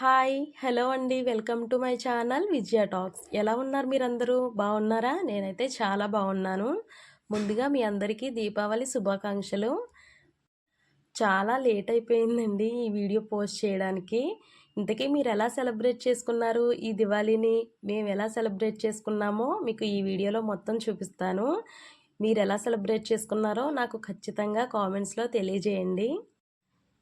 Hi hello అండి. Welcome to my channel Vijaya talks. ఎలా ఉన్నారు మీరందరూ? బాగున్నారా? నేనైతే చాలా బాగున్నాను. ముందుగా మీ అందరికీ దీపావళి శుభాకాంక్షలు. చాలా లేట్ అయిపోయిందండి ఈ వీడియో పోస్ట్ చేయడానికి. ఇంతకీ మీరు ఎలా సెలబ్రేట్ చేసుకున్నారు? ఈ దివాళీని మేము ఎలా సెలబ్రేట్ చేసుకున్నామో మీకు ఈ వీడియోలో మొత్తం చూపిస్తాను. మీరు ఎలా సెలబ్రేట్ చేసుకున్నారో నాకు ఖచ్చితంగా కామెంట్స్లో తెలియజేయండి.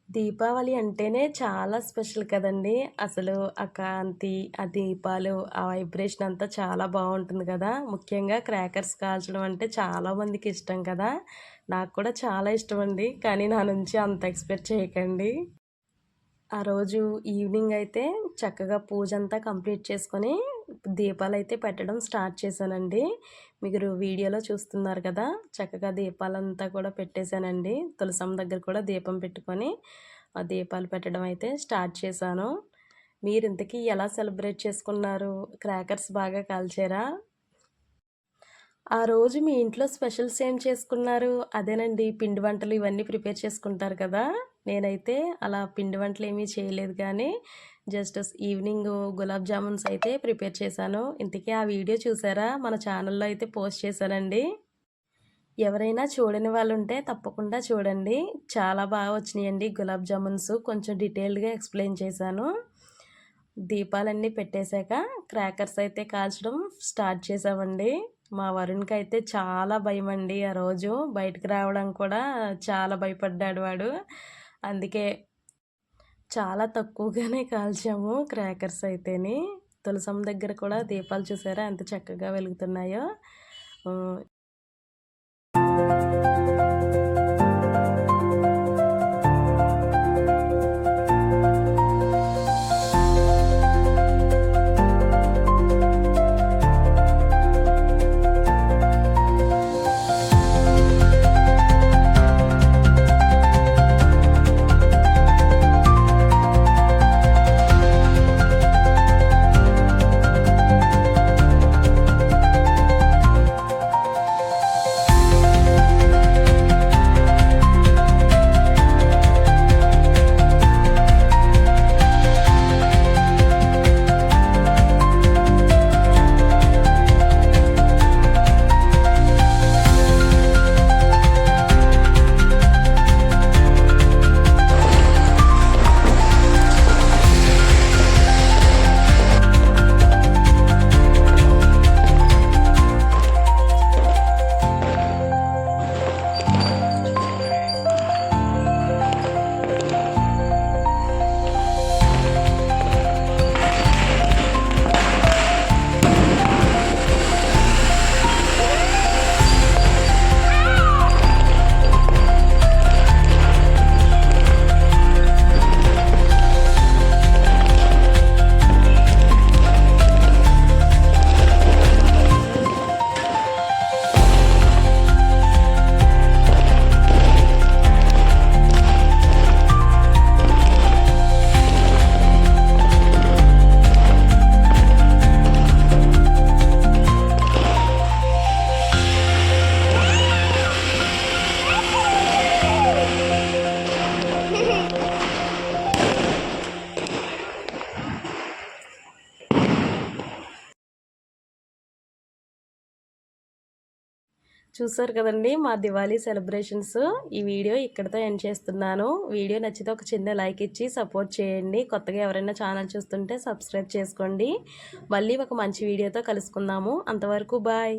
దీపావళి అంటేనే చాలా స్పెషల్ కదండి. అసలు ఆ కాంతి ఆ దీపాలు ఆ వైబ్రేషన్ అంతా చాలా బాగుంటుంది కదా. ముఖ్యంగా క్రాకర్స్ కాల్చడం అంటే చాలామందికి ఇష్టం కదా. నాకు కూడా చాలా ఇష్టం అండి. కానీ నా నుంచి అంత ఎక్స్పెక్ట్ చేయకండి. ఆ రోజు ఈవినింగ్ అయితే చక్కగా పూజ అంతా కంప్లీట్ చేసుకొని దీపాలు అయితే పెట్టడం స్టార్ట్ చేశానండి. మీరు వీడియోలో చూస్తున్నారు కదా చక్కగా దీపాలంతా కూడా పెట్టేశానండి. తులసమ్మ దగ్గర కూడా దీపం పెట్టుకొని ఆ దీపాలు పెట్టడం అయితే స్టార్ట్ చేశాను. మీరు ఇంతకీ ఎలా సెలబ్రేట్ చేసుకున్నారు? క్రాకర్స్ బాగా కాల్చారా? ఆ రోజు మీ ఇంట్లో స్పెషల్స్ ఏం చేసుకున్నారు? అదేనండి పిండి వంటలు ఇవన్నీ ప్రిపేర్ చేసుకుంటారు కదా. నేనైతే అలా పిండి వంటలు ఏమీ చేయలేదు కానీ జస్ట్ ఈవినింగ్ గులాబ్ జామున్స్ అయితే ప్రిపేర్ చేశాను. ఇంతకీ ఆ వీడియో చూసారా? మన ఛానల్లో అయితే పోస్ట్ చేశానండి. ఎవరైనా చూడని వాళ్ళు ఉంటే తప్పకుండా చూడండి. చాలా బాగా వచ్చినాయండి గులాబ్ జామున్స్. కొంచెం డీటెయిల్డ్గా ఎక్స్ప్లెయిన్ చేశాను. దీపాలన్నీ పెట్టేశాక క్రాకర్స్ అయితే కాల్చడం స్టార్ట్ చేసామండి మా వరుణ్కి అయితే చాలా భయం అండి ఆ రోజు. బయటకు రావడం కూడా చాలా భయపడ్డాడు వాడు. అందుకే చాలా తక్కువగానే కాల్చాము క్రాకర్స్ అయితేని. తులసం దగ్గర కూడా దీపాలు చూసారా ఎంత చక్కగా వెలుగుతున్నాయో. చూసారు కదండి మా దివాళీ సెలబ్రేషన్స్. ఈ వీడియో ఇక్కడితో ఎండ్ చేస్తున్నాను. వీడియో నచ్చితే ఒక చిన్న లైక్ ఇచ్చి సపోర్ట్ చేయండి. కొత్తగా ఎవరైనా ఛానల్ చూస్తుంటే సబ్స్క్రైబ్ చేసుకోండి. మళ్ళీ ఒక మంచి వీడియోతో కలుసుకుందాము. అంతవరకు బాయ్.